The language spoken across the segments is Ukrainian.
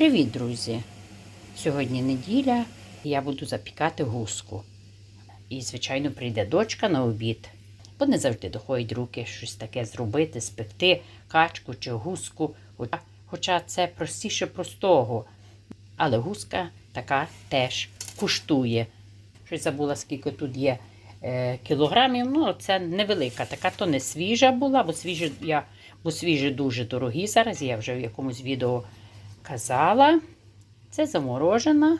Привіт, друзі! Сьогодні неділя, я буду запікати гуску. І, звичайно, прийде дочка на обід, бо не завжди доходять руки щось таке зробити, спекти качку чи гуску. Хоча це простіше простого. Але гуска така теж куштує. Щось забула, скільки тут є е, кілограмів. Ну, це невелика, така то не свіжа була, бо свіжі, я, бо свіжі дуже дорогі зараз. Я вже в якомусь відео казала. Це заморожена.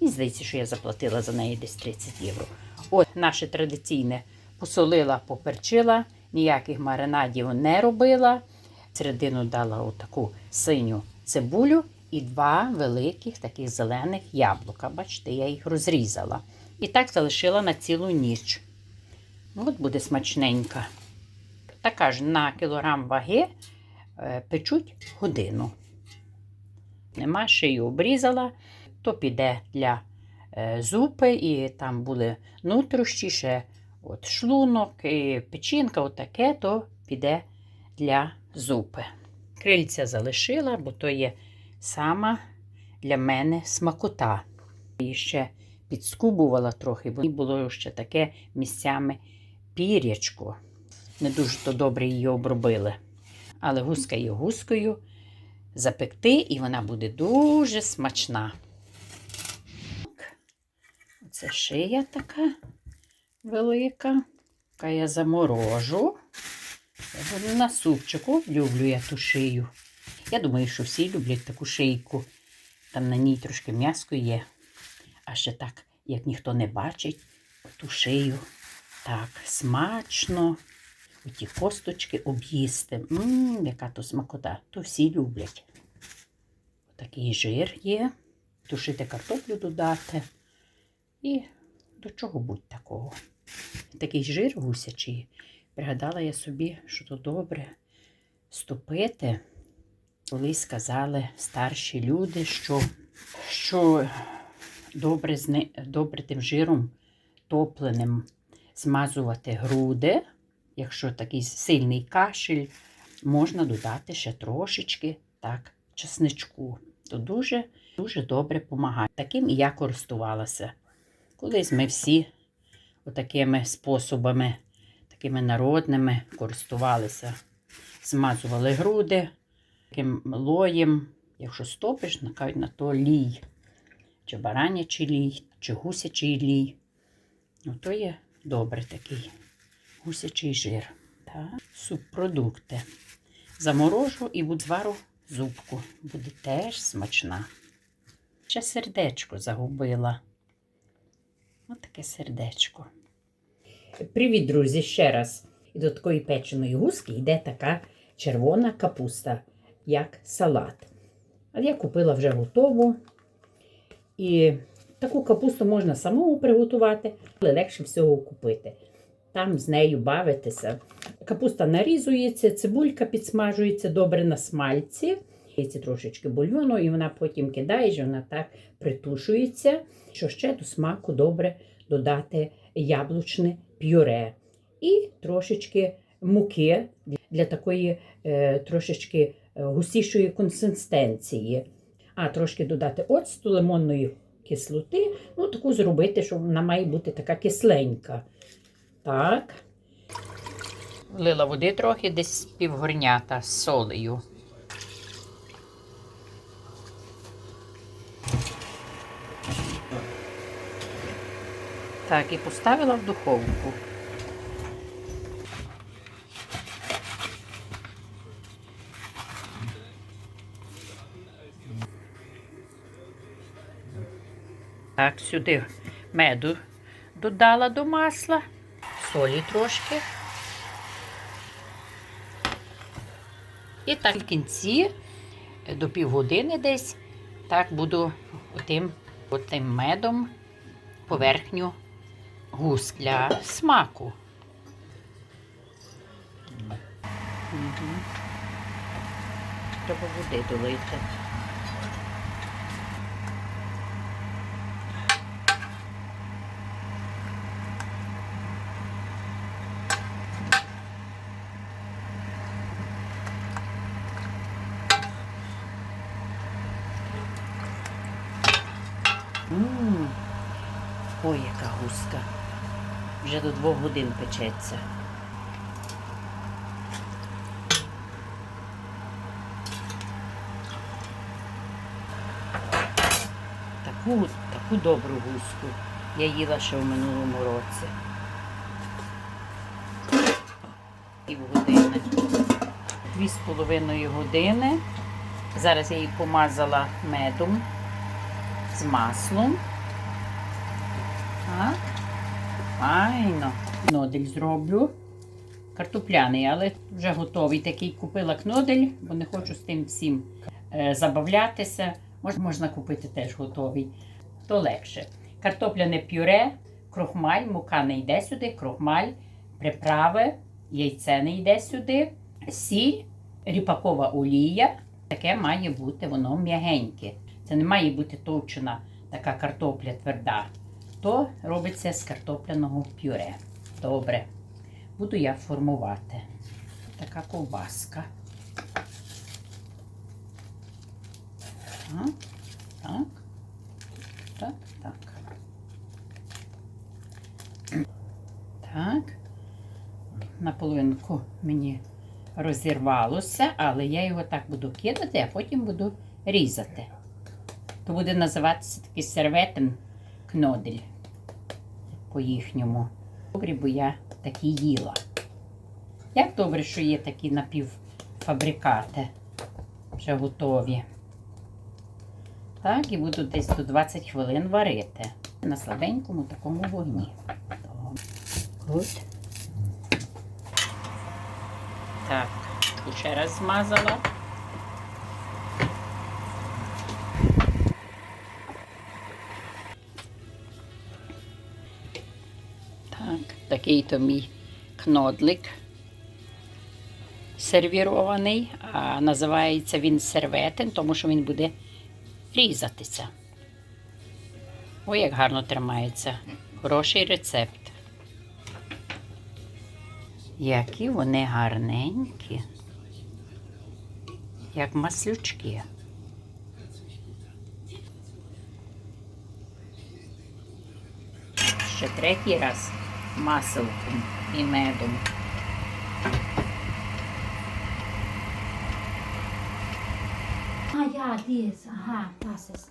І здається, що я заплатила за неї десь 30 євро. От наше традиційне посолила, поперчила, ніяких маринадів не робила. Середину дала отаку синю цибулю і два великих таких зелених яблука. Бачите, я їх розрізала. І так залишила на цілу ніч. От буде смачненька. Така ж на кілограм ваги е, печуть годину. Нема, шию обрізала, то піде для е, зупи, і там були нутрощі, ще от шлунок, і печінка, отаке, то піде для зупи. Крильця залишила, бо то є сама для мене смакота. І ще підскубувала трохи, бо було ще таке місцями пірячко. Не дуже то добре її обробили. Але гуска є гускою запекти, і вона буде дуже смачна. Це шия така велика, яка я заморожу. Я буду на супчику, люблю я ту шию. Я думаю, що всі люблять таку шийку. Там на ній трошки м'яско є. А ще так, як ніхто не бачить, ту шию так смачно. Оті косточки об'їсти. Ммм, яка то смакота. То всі люблять. Такий жир є. Тушити картоплю додати. І до чого будь такого. Такий жир гусячий. Пригадала я собі, що то добре ступити. Колись сказали старші люди, що, що добре, добре тим жиром топленим змазувати груди. Якщо такий сильний кашель, можна додати ще трошечки так, чесничку. То дуже, дуже добре допомагає. Таким і я користувалася. Колись ми всі отакими способами, такими народними користувалися. Змазували груди таким лоєм. Якщо стопиш, накажуть на то лій. Чи баранячий лій, чи гусячий лій. Ну, то є добре такий гусячий жир. Так. Субпродукти. Заморожу і буду звару зубку. Буде теж смачна. Ще сердечко загубила. Ось таке сердечко. Привіт, друзі, ще раз. І до такої печеної гуски йде така червона капуста, як салат. А я купила вже готову. І таку капусту можна самому приготувати, але легше всього купити. Там з нею бавитися. Капуста нарізується, цибулька підсмажується добре на смальці. Ці трошечки бульйону, і вона потім кидаєш, вона так притушується. Що ще до смаку добре додати яблучне пюре. І трошечки муки для такої е, трошечки е, густішої консистенції. А трошки додати оцту лимонної кислоти. Ну, таку зробити, що вона має бути така кисленька. Так. Влила води трохи, десь півгорнята з солею. Так, і поставила в духовку. Так, сюди меду додала до масла, солі трошки. І так в кінці е, до півгодини десь так буду отим, отим медом поверхню гус для смаку. Треба води долити. М. Ой, яка гуска. Вже до двох годин печеться. Таку, таку добру гуску я їла ще в минулому році. Пів години. Дві з половиною години. Зараз я її помазала медом з маслом. Так. Файно. Кнодель зроблю. Картопляний, але вже готовий. Такий купила кнодель, бо не хочу з тим всім е, забавлятися. Мож, можна купити теж готовий. То легше. Картопляне пюре, крохмаль, мука не йде сюди, крохмаль, приправи, яйце не йде сюди, сіль, ріпакова олія. Таке має бути воно м'ягеньке. Це не має бути товчена така картопля тверда. То робиться з картопляного пюре. Добре. Буду я формувати. Така ковбаска. Так, так, так, так. Так. Наполовинку мені розірвалося, але я його так буду кидати, а потім буду різати. То буде називатися такий серветен кнодель по їхньому. Добре, бо я такі їла. Як добре, що є такі напівфабрикати вже готові. Так, і буду десь до 20 хвилин варити на слабенькому такому вогні. От. Так, ще раз змазала. Такий то мій кнодлик сервірований, а називається він серветин, тому що він буде різатися. Ой, як гарно тримається. Хороший рецепт. Які вони гарненькі, як маслючки. Ще третій раз маселком і медом. Ja, dies. Aha, das ist.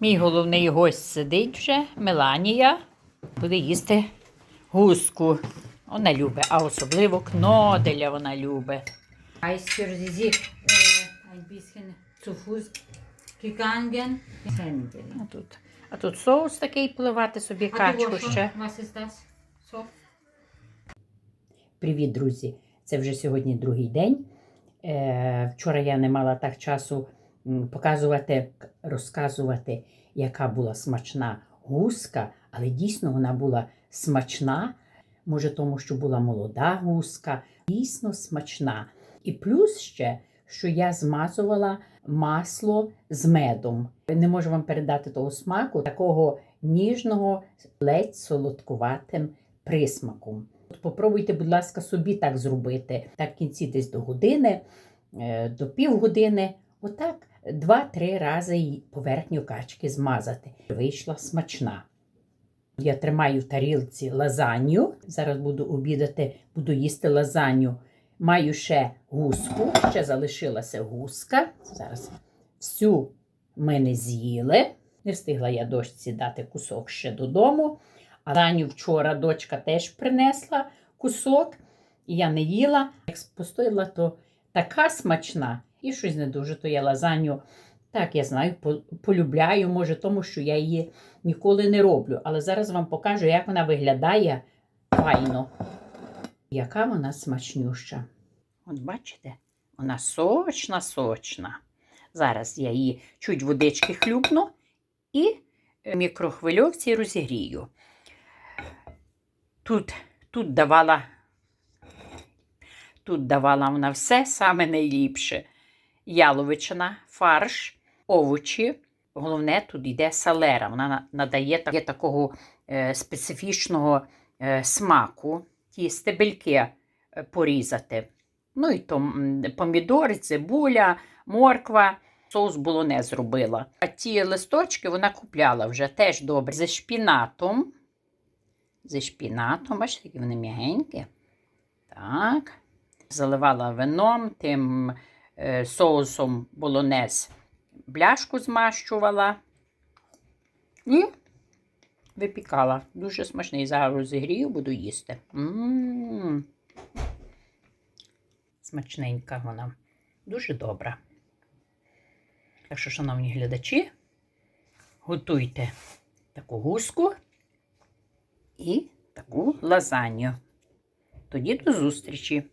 Мій головний гость сидить вже, Меланія. Буде їсти гуску. Вона любить, а особливо кноделя вона любить. Heißt für sie sich äh, ein bisschen zu Fuß gegangen. Händel. А тут, а тут соус такий пливати собі, качку ще. Привіт, друзі! Це вже сьогодні другий день. Е, вчора я не мала так часу показувати, розказувати, яка була смачна гуска, але дійсно вона була смачна. Може, тому що була молода гуска, дійсно смачна. І плюс ще, що я змазувала масло з медом. Не можу вам передати того смаку, такого ніжного, ледь солодкуватим присмаком. Попробуйте, будь ласка, собі так зробити. Так в кінці десь до години, е, до півгодини. Отак два-три рази поверхню качки змазати. Вийшла смачна. Я тримаю в тарілці лазанью. Зараз буду обідати, буду їсти лазанью. Маю ще гуску, ще залишилася гуска. Зараз всю ми не з'їли. Не встигла я дочці дати кусок ще додому. А ранню вчора дочка теж принесла кусок, і я не їла. Як постояла, то така смачна. І щось не дуже, то я лазанью, так я знаю, полюбляю, може, тому що я її ніколи не роблю. Але зараз вам покажу, як вона виглядає файно. Яка вона смачнюща. От бачите, вона сочна, сочна. Зараз я її чуть водички хлюбну і в мікрохвильовці розігрію. Тут, тут давала, тут давала вона все саме найліпше. Яловичина, фарш, овочі. Головне, тут йде салера. Вона надає так- такого е, специфічного е, смаку. Ті стебельки е, порізати. Ну і то помідори, цибуля, морква, соус болоне зробила. А ті листочки вона купляла вже теж добре. Зі шпінатом. Зі шпінатом, бачите, які вони м'ягенькі. Так. Заливала вином, тим е, соусом болонез бляшку змащувала. І випікала. Дуже смачний. Зараз розігрію, буду їсти. М. Смачненька вона. Дуже добра. Так що, шановні глядачі, готуйте таку гуску і таку лазанью. Тоді до зустрічі!